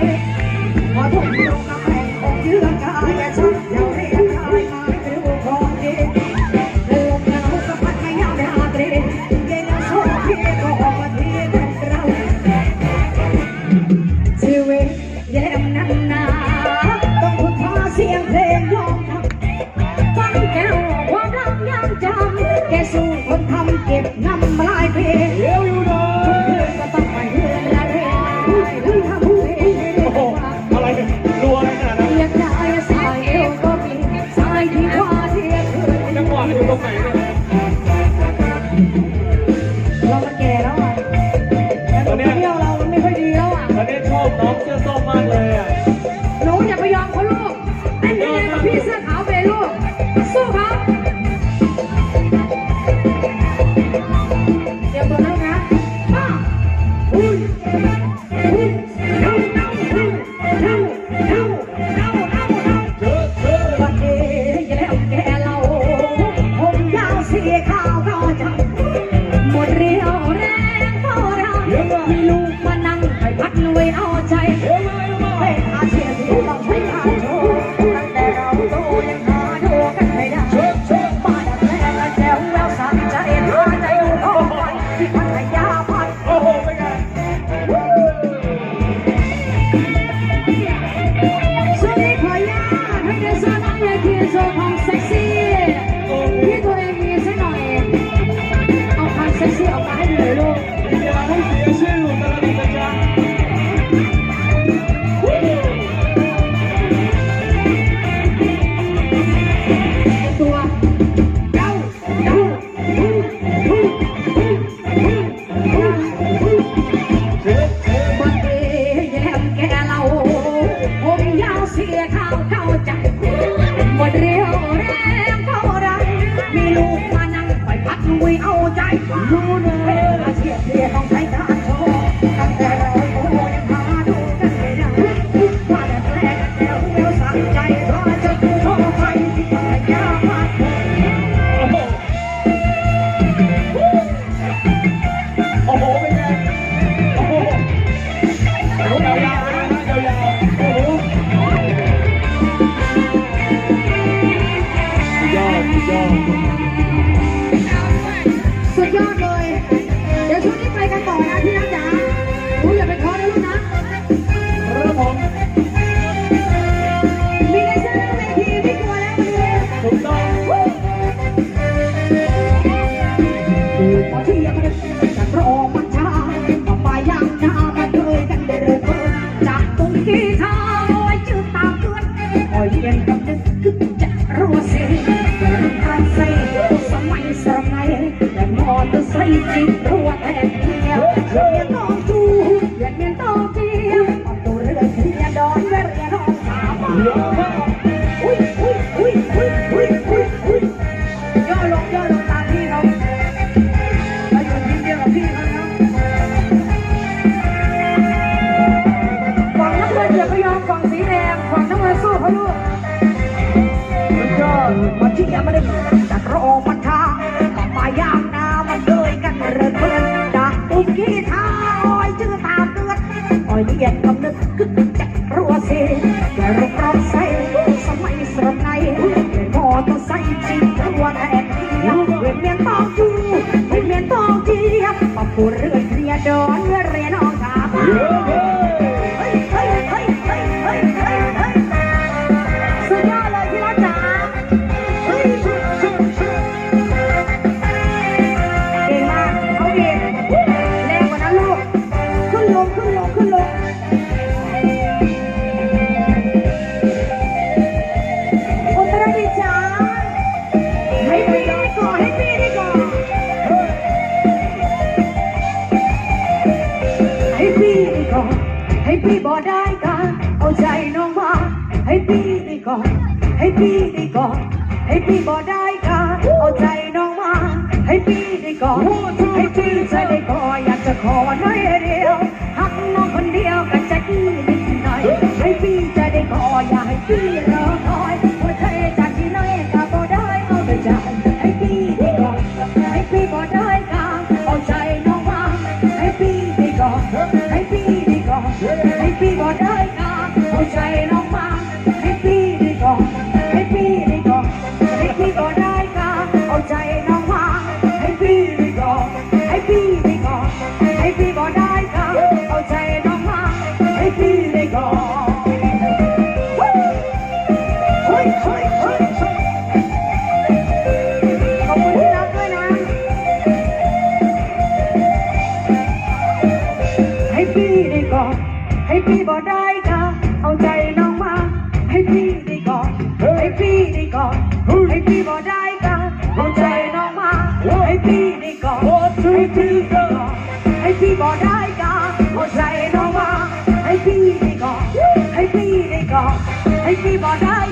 Thank. เราสแกน time. ยเขาเข้าใจหมดเรียวแรงเท่าไมีลูกมานั่งคอยพัดลุยเอาใจรู้เลย แดงฝั่งน้ำเงินสู้เพะลูกวันยอดวันที่ยังม่ได้จากรอปัญชาต่อมายางนามันเลยกันเรื่อเพื่อนดาอุ้มขี้ท้าอ้อยชื่อตาเตือนอ้อยเย็นกำลังกึกจักรัวเสียแกรุกรอบใส่สมัยสรในนพอตัวใส่จีบรัวแทนเวียนเมียนตองจูเวียนเมียนตองเจีปะปูเรือเรียดอน กอดให้พี่ได้กอดให้พี่บ่ได้การเอาใจน้องมาให้พี่ได้กอดให้พี่ใจได้กอดอยากจะขอหน่อยเดียวหักน้องคนเดียวกันจะกี่นิดหน่อยให้พี่จะได้กอดอยากให้พี่รอคอยหัวใจจากที่น้อยก็บ่ได้เอาแต่ใจให้พี่ได้กอดให้พี่บ่ได้การเอาใจน้องมาให้พี่ได้กอดให้พี่ได้กอดให้พี่บ่ได้การเอาใจน้องายจ้าเอาใจน้องมา ให้พี่ได้ก่อนให้พี่ได้ก่อนให้พี่บ่ได้จ้าเอาใจน้องมาให้พี่ได้ก่อนให้พี่ไก่อนให้พี่บ่ได้จ้าเอาใจน้องมาให้พี่ได้ก่อนให้พี่ได้ก่อนให้พี่บ่ได้